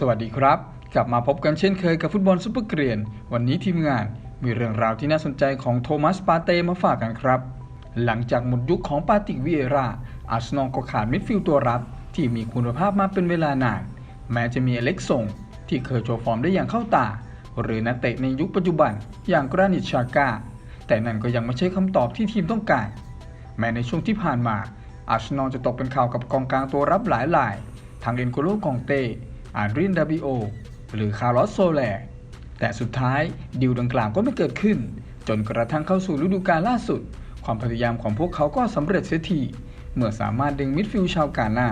สวัสดีครับ กลับมาพบกันเช่นเคยกับฟุตบอลซุปเปอร์เกรียน วันนี้ทีมงานมีเรื่องราวที่น่าสนใจของโทมัสปาเต้มาฝากกันครับ หลังจากหมดยุคของปาติกวิเอราอาร์เซนอลก็ขาดมิดฟิลด์ตัวรับ ที่มีคุณภาพมาเป็นเวลานาน แม้จะมีอเล็กซงที่เคยโชว์ฟอร์มได้อย่างเข้าตา หรือนักเตะในยุคปัจจุบันอย่างกรานิตชาก้าแต่นั่นก็ยังไม่ใช่คำตอบที่ทีมต้องการ แม้ในช่วงที่ผ่านมาอาร์เซนอลจะตกเป็นข่าวกับกองกลางตัวรับหลายรายทั้งเอ็นโกโลกองเต อาดรินดาบิโอ หรือคาร์ลอสโซแลแต่สุดท้ายดิวดังกล่าวก็ไม่เกิดขึ้น จนกระทั่งเข้าสู่ฤดูกาลล่าสุด ความพยายามของพวกเขาก็สำเร็จเสียที เมื่อสามารถดึงมิดฟิลด์ชาวกาหนา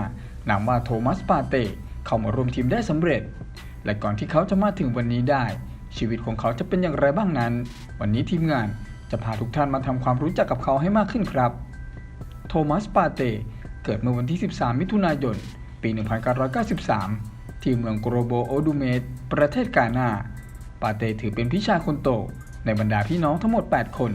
นามว่าโทมัสปาเต้เข้ามารวมทีมได้สำเร็จ และก่อนที่เขาจะมาถึงวันนี้ได้ ชีวิตของเขาจะเป็นอย่างไรบ้างนั้น วันนี้ทีมงานจะพาทุกท่านมาทำความรู้จักกับเขาให้มากขึ้นครับ โทมัสปาเต้เกิดเมื่อวันที่ 13 มิถุนายน ปี 1993 ที่เมืองโกโรโบโอดูเมตประเทศกาหนาปาเต้ถือเป็นพี่ชายคนโต ในบรรดาพี่น้องทั้งหมด 8 คน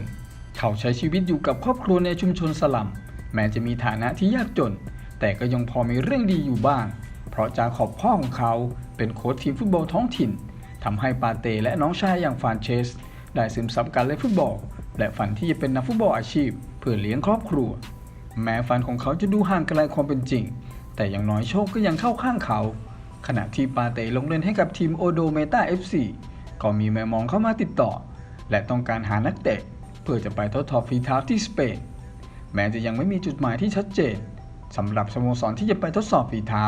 เขาใช้ชีวิตอยู่กับครอบครัวในชุมชนสลัม แม้จะมีฐานะที่ยากจน แต่ก็ยังพอมีเรื่องดีอยู่บ้าง เพราะจาขอบพ่อของเขาเป็นโค้ชทีมฟุตบอลท้องถิ่นทำให้ปาเต้และน้องชายอย่างฟานเชส ได้ซึมซับการเล่นฟุตบอล และฝันที่จะเป็นนักฟุตบอลอาชีพ เพื่อเลี้ยงครอบครัว แม้ฝันของเขาจะดูห่างไกลความเป็นจริง แต่อย่างน้อยโชคก็ยังเข้าข้างเขา ขณะที่ปาเต้ลงเล่นให้กับทีมโอโดเมตา FC ก็มีแมมองเข้ามาติดต่อ และต้องการหานักเตะ เพื่อจะไปทดสอบฝีเท้าที่สเปน แม้จะยังไม่มีจุดหมายที่ชัดเจนสำหรับสโมสรที่จะไปทดสอบฝีเท้า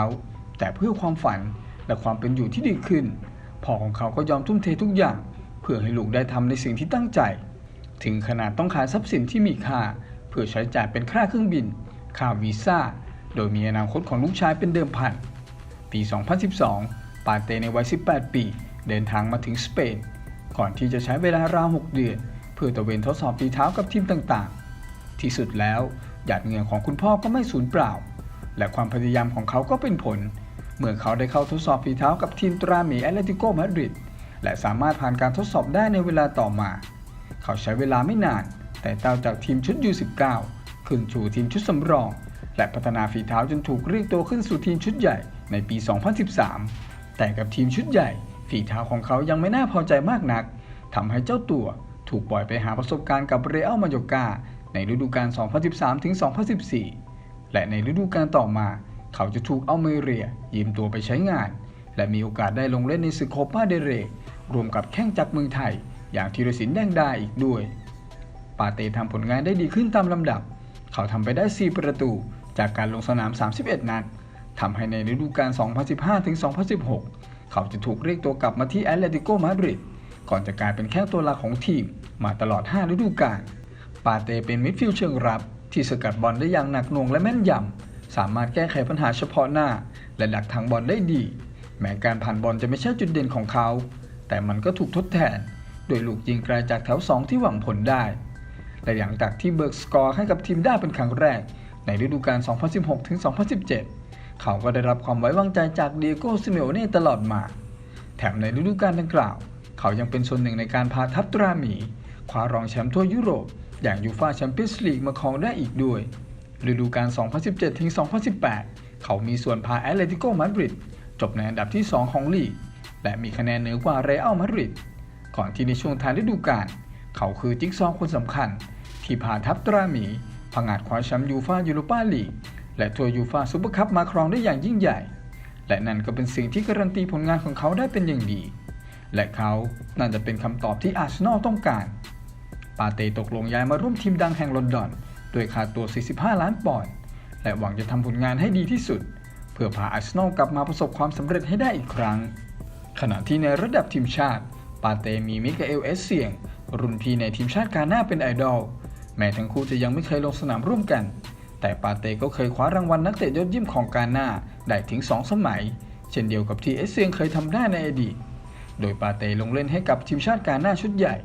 แต่เพื่อความฝันและความเป็นอยู่ที่ดีขึ้นพ่อของเขาก็ยอมทุ่มเททุกอย่าง เพื่อให้ลูกได้ทำในสิ่งที่ตั้งใจ ถึงขนาดต้องขายทรัพย์สินที่มีค่า เพื่อใช้จ่ายเป็นค่าเครื่องบิน ค่าวีซ่าโดยมีอนาคตของลูกชายเป็นเดิมพัน ปี 2012 ปาเต้ในวัย 18 ปี เดินทางมาถึงสเปน ก่อนที่จะใช้เวลาราว 6 เดือน เพื่อตะเวนทดสอบฝีเท้ากับทีมต่างๆ ที่สุดแล้วหยาดเหงื่อของคุณพ่อก็ไม่สูญเปล่า และความพยายามของเขาก็เป็นผล เมื่อเขาได้เข้าทดสอบฝีเท้ากับทีมตราหมีแอตเลติโกมาดริดและสามารถผ่านการทดสอบได้ในเวลาต่อมา เขาใช้เวลาไม่นาน แต่เต้าจากทีมชุด U19 ขึ้นสู่ทีมชุดสำรอง และพัฒนาฝีเท้าจนถูกเรียกตัวขึ้นสู่ทีมชุดใหญ่ ในปี 2013 แต่กับทีมชุดใหญ่ ฝีเท้าของเขายังไม่น่าพอใจมากนักทำให้เจ้าตัวถูกปล่อยไปหาประสบการณ์กับเรอัลมาโยกาในฤดูกาล 2013-2014 และในฤดูกาลต่อมา เขาจะถูกเอาเมเรียยืมตัวไปใช้งาน และมีโอกาสได้ลงเล่นในศึกโคปาเดเรรวมกับแข้งจากเมืองไทย อย่างธีรศิลป์แดงดาอีกด้วย ปาเต้ทำผลงานได้ดีขึ้นตามลำดับ เขาทำไปได้ 4 ประตู จากการลงสนาม 31 นัด ทำให้ในฤดูกาล 2015-2016 เขาจะถูกเรียกตัวกลับมาที่แอตเลติโกมาดริดก่อนจะกลายเป็นแข้งตัวหลักของทีม มาตลอด 5 ฤดูกาล ปาเตเป็นมิดฟิลด์เชิงรับ ที่สกัดบอลได้อย่างหนักหน่วงและแม่นยำ สามารถแก้ไขปัญหาเฉพาะหน้า และดักทางบอลได้ดี แม้การผ่านบอลจะไม่ใช่จุดเด่นของเขา แต่มันก็ถูกทดแทน โดยลูกยิงไกลจากแถว 2 ที่หวังผลได้ และหลังจากที่เบิร์กสกอร์ให้กับทีมได้เป็นครั้งแรก ในฤดูกาล 2016-2017 เขาก็ได้รับความไว้วางใจจากเดียโก้ซิเมโอเน่ตลอดมา แถมในฤดูกาลดังกล่าว เขายังเป็นส่วนหนึ่งในการพาทัพตราหมีคว้ารองแชมป์ทั่วยุโรป อย่างยูฟาแชมเปี้ยนส์ลีกมาครองได้อีกด้วย ฤดูกาล 2017-2018 เขามีส่วนพาแอตเลติโกมาดริดจบในอันดับที่ 2 ของลีก และมีคะแนนเหนือกว่าเรอัลมาดริด ก่อนที่ในช่วงท้ายฤดูกาล เขาคือจิ๊กซอว์คนสำคัญ ที่พาทัพตราหมีผงาดคว้าแชมป์ยูฟายูโรปาลีก และทัวร์ยูฟาซูเปอร์คัพมาครองได้อย่างยิ่งใหญ่ และนั่นก็เป็นสิ่งที่การันตีผลงานของเขาได้เป็นอย่างดี และเขาน่าจะเป็นคำตอบที่อาร์เซนอลต้องการ ปาเต้ตกลงย้ายมาร่วมทีมดังแห่งลอนดอนด้วยค่าตัว 45 ล้านปอนด์และหวังจะทำผลงานให้ดีที่สุด เพื่อพาอาร์เซนอลกลับมาประสบความสำเร็จให้ได้อีกครั้ง ขณะที่ในระดับทีมชาติ ปาเต้มีมิเกเอลเอสเซียง รุ่นพี่ในทีมชาติกาหน้าเป็นไอดอลแม้ทั้งคู่จะยังไม่เคยลงสนามร่วมกัน แต่ปาเต้ก็เคยคว้ารางวัลนักเตะยอดเยี่ยมของกาหน้าได้ถึง 2 สมัย เช่นเดียวกับที่เอสเซียงเคยทำได้ในอดีต โดยปาเต้ลงเล่นให้กับทีมชาติกาหน้าชุดใหญ่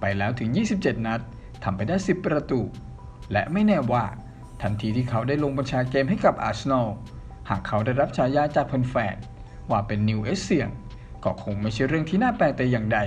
ไปแล้วถึง 27 นัดทำไปได้ 10 ประตู และไม่แน่ว่า ทันทีที่เขาได้ลงบัญชาเกมให้กับอาร์เซนอลหากเขาได้รับฉายาจากแฟนๆว่าเป็นนิวเอสเซียงก็คงไม่ใช่เรื่องที่น่าแปลกแต่อย่างใด